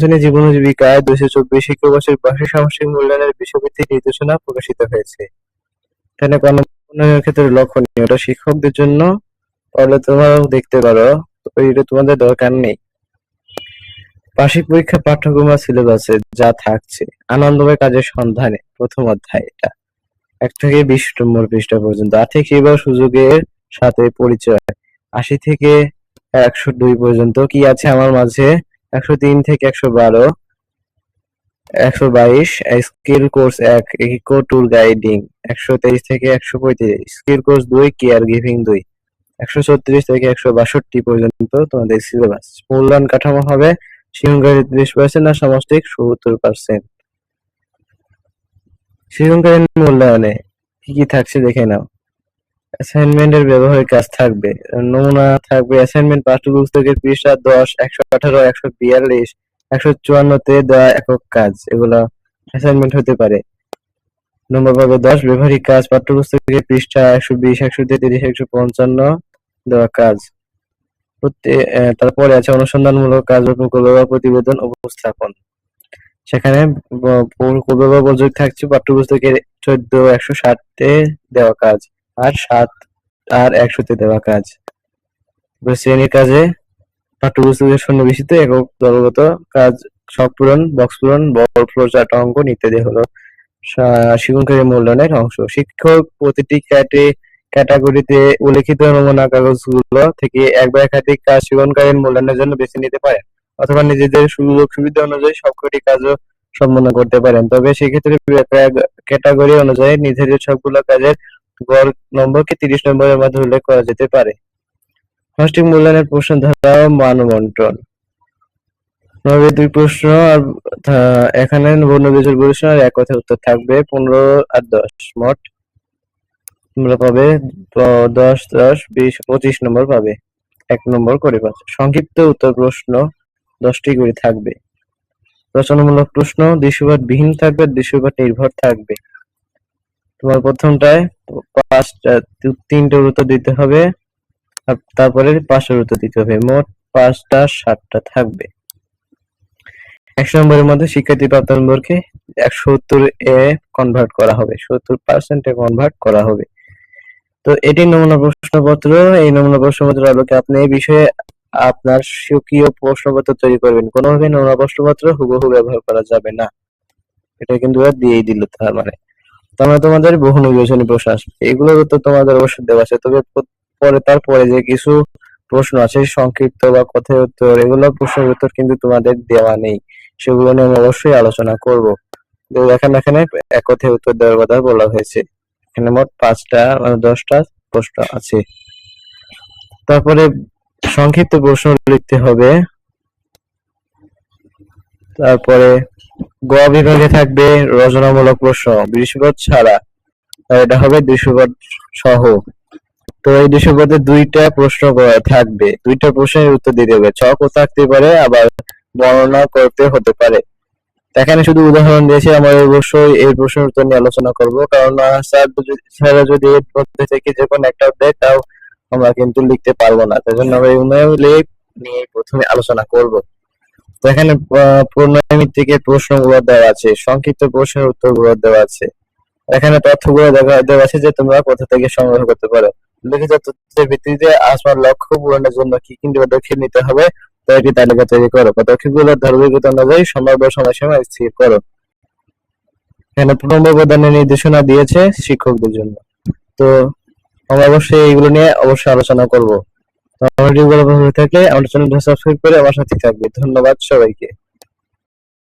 শ্রেণি দুইশো চব্বিশ বার্ষিক সামষ্টিক মূল্যায়নের বিষয়ভিত্তিক নির্দেশনা প্রকাশিত হয়েছে। এখানে ক্ষেত্রে লক্ষণীয়, এটা শিক্ষকদের জন্য। তোমরাও দেখতে পারো এটা তোমাদের দরকার নেই। বার্ষিক পরীক্ষা পাঠ্যক্রম আর সিলেবাসে যা থাকছে, আনন্দময় কাজের সন্ধানে, প্রথম অধ্যায় এটা। এক থেকে বিশ নম্বর পৃষ্ঠা পর্যন্ত। আর্থিক সেবা সুযোগের সাথে পরিচয়। আশি থেকে একশো দুই পর্যন্ত। কি আছে আমার মাঝে? একশো তিন থেকে একশো বারো। একশো বাইশ, স্কিল কোর্স এক, ইকো ট্যুর গাইডিং। একশো তেইশ থেকে একশো পঁয়ত্রিশ। স্কিল কোর্স দুই, কেয়ার গিভিং দুই। একশো ছত্রিশ থেকে একশো বাষট্টি পর্যন্ত তোমাদের সিলেবাস। মূল্যায়ন কাঠামো হবে শিক্ষণকারী ত্রিশ পার্সেন্ট আর সামষ্টিক সত্তর পার্সেন্ট শিক্ষণকারী মূল্যায়নে কি কি থাকছে দেখে নাও। অ্যাসাইনমেন্টের ব্যবহারিক কাজ থাকবে। নমুনা থাকবে অ্যাসাইনমেন্ট পাঠ্যপুস্তকের পৃষ্ঠা দশ, একশো আঠারো, একশো বিয়াল্লিশ, একশো চুয়ান্নতে দেওয়া একক কাজ। এগুলো অ্যাসাইনমেন্ট হতে পারে। নম্বর পাবে দশ, ব্যবহারিক কাজ পাঠ্যপুস্তকের পৃষ্ঠা একশো বিশ, একশো তেত্রিশ, একশো পঞ্চান্ন দেওয়া কাজ। তারপরে আছে অনুসন্ধানমূলক কাজ প্রকল্প বা প্রতিবেদন, উপস্থাপন। সেখানে প্রকল্প বা প্রজেক্ট থাকছে পাঠ্যপুস্তকের চোদ্দ, একশো ষাটতে দেওয়া কাজ। আর সাত আর একশোতে দেওয়া কাজ। শ্রেণির কাজে পাঠ্যপুস্তকের সন্নিবেশিত একক দলগত কাজ শখ পূরণ, বক্স পূরণ, বল ফ্লোচার্ট অঙ্ক ইত্যাদি হলো। শিক্ষণকারী মূল্যায়নের অংশ। শিক্ষক প্রতিটি ক্যাটে, ক্যাটাগরিতে উল্লেখিত নমুনা কাগজগুলো থেকে এক বা একাধিক কাজ শিক্ষণকারীর মূল্যায়নের জন্য বেছে নিতে পারেন অথবা নিজেদের সুযোগ সুবিধা অনুযায়ী সবকটি কাজও সম্পন্ন করতে পারেন। তবে সেক্ষেত্রে ক্যাটাগরি অনুযায়ী নির্ধারিত সবগুলো কাজের গড় নম্বরকে তিরিশ নম্বরের মধ্যে উল্লেখ করা যেতে পারে। সামষ্টিক মূল্যায়নের প্রশ্ন, ধারা ও মান বন্টন। নবে দুই প্রশ্ন আর এখানে বন্য বিজয় প্রশ্ন আর এক কথায় উত্তর থাকবে, পনেরো আর দশ, মোট। তোমরা পাবে দশ দশ, বিশ, পঁচিশ নম্বর পাবে, এক নম্বর করে পাচ্ছে সংক্ষিপ্ত উত্তর প্রশ্ন, দশটি করে থাকবে। রচনামূলক প্রশ্ন দৃশ্যপট বিহীন থাকবে দৃশ্যপট নির্ভর থাকবে। তোমার প্রথমটায় পাঁচটা তিনটে উত্তর দিতে হবে। আর তারপরে পাঁচটার উত্তর দিতে হবে। মোট পাঁচটা, সাতটা থাকবে। একশো নম্বরের মধ্যে শিক্ষার্থী প্রাপ্ত নম্বরকে সত্তর এ কনভার্ট করা হবে। সত্তর পার্সেন্টে কনভার্ট করা হবে। তো এটি নমুনা প্রশ্নপত্র। এই নমুনা প্রশ্নপত্র আলোকে আপনি এই বিষয়ে আপনার স্বকীয় প্রশ্নপত্র তৈরি করবেন। কোনোভাবে নমুনা প্রশ্নপত্র হুবহু ব্যবহার করা যাবে না। এটা কিন্তু দিয়েই দিল তার মানে। তার মানে তোমাদের বহু নির্বাচনী প্রশ্ন আসবে। এগুলো তো তোমাদের অবশ্যই দেওয়া আছে। তবে পরে, তারপরে যে কিছু প্রশ্ন আছে, সংক্ষিপ্ত বা কথায় উত্তর, এগুলো প্রশ্নের উত্তর কিন্তু তোমাদের দেওয়া নেই। সেগুলো নিয়ে আমি অবশ্যই আলোচনা করব। এখানে এখানে এক কথায় উত্তর দেওয়ার কথা বলা হয়েছে। এখানে মোট পাঁচটা মানে দশটা প্রশ্ন আছে। তারপরে সংক্ষিপ্ত প্রশ্ন লিখতে হবে। তারপরে গ বিভাগে থাকবে রচনামূলক প্রশ্ন দৃশ্যপদ ছাড়া। এটা হবে দৃশ্যপদ সহ। তো এই দৃশ্যপদে দুইটা প্রশ্ন থাকবে। দুইটা প্রশ্নের উত্তর দিতে হবে। ছকও থাকতে পারে আবার বর্ণনা করতে হতে পারে। এখানে শুধু উদাহরণ দিয়েছি আমরা অবশ্যই এই প্রশ্নের উত্তর নিয়ে আলোচনা করব। কারণ আহ, স্যার যদি- এর মধ্যে থেকে যে কোনো একটা দেয় তাও আমরা কিন্তু লিখতে পারব না। তাই জন্য আমরা নিয়ে প্রথমে আলোচনা করব। তো এখানে থেকে প্রশ্নগুলো দেওয়া আছে, সংক্ষিপ্ত প্রশ্নের উত্তরগুলো দেওয়া আছে। এখানে তথ্যগুলো দেওয়া আছে যে তোমরা কোথা থেকে সংগ্রহ করতে পারো। লিখিত তথ্যের ভিত্তিতে আসমার লক্ষ্য পূরণের জন্য কি কি পদক্ষেপ নিতে হবে, তা একটি তালিকা তৈরি করো। পদক্ষেপগুলো ধারাবাহিকতা অনুযায়ী সময় বা সময়সীমা স্থির করো। এখানে নম্বর প্রদানের নির্দেশনা দিয়েছে শিক্ষকদের জন্য। তো আমরা অবশ্যই এইগুলো নিয়ে অবশ্যই আলোচনা করব। তো আমার ভিডিওগুলো ভালো থাকলে আমার চ্যানেলটা সাবস্ক্রাইব করে আমার সাথে থাকবে। ধন্যবাদ সবাইকে।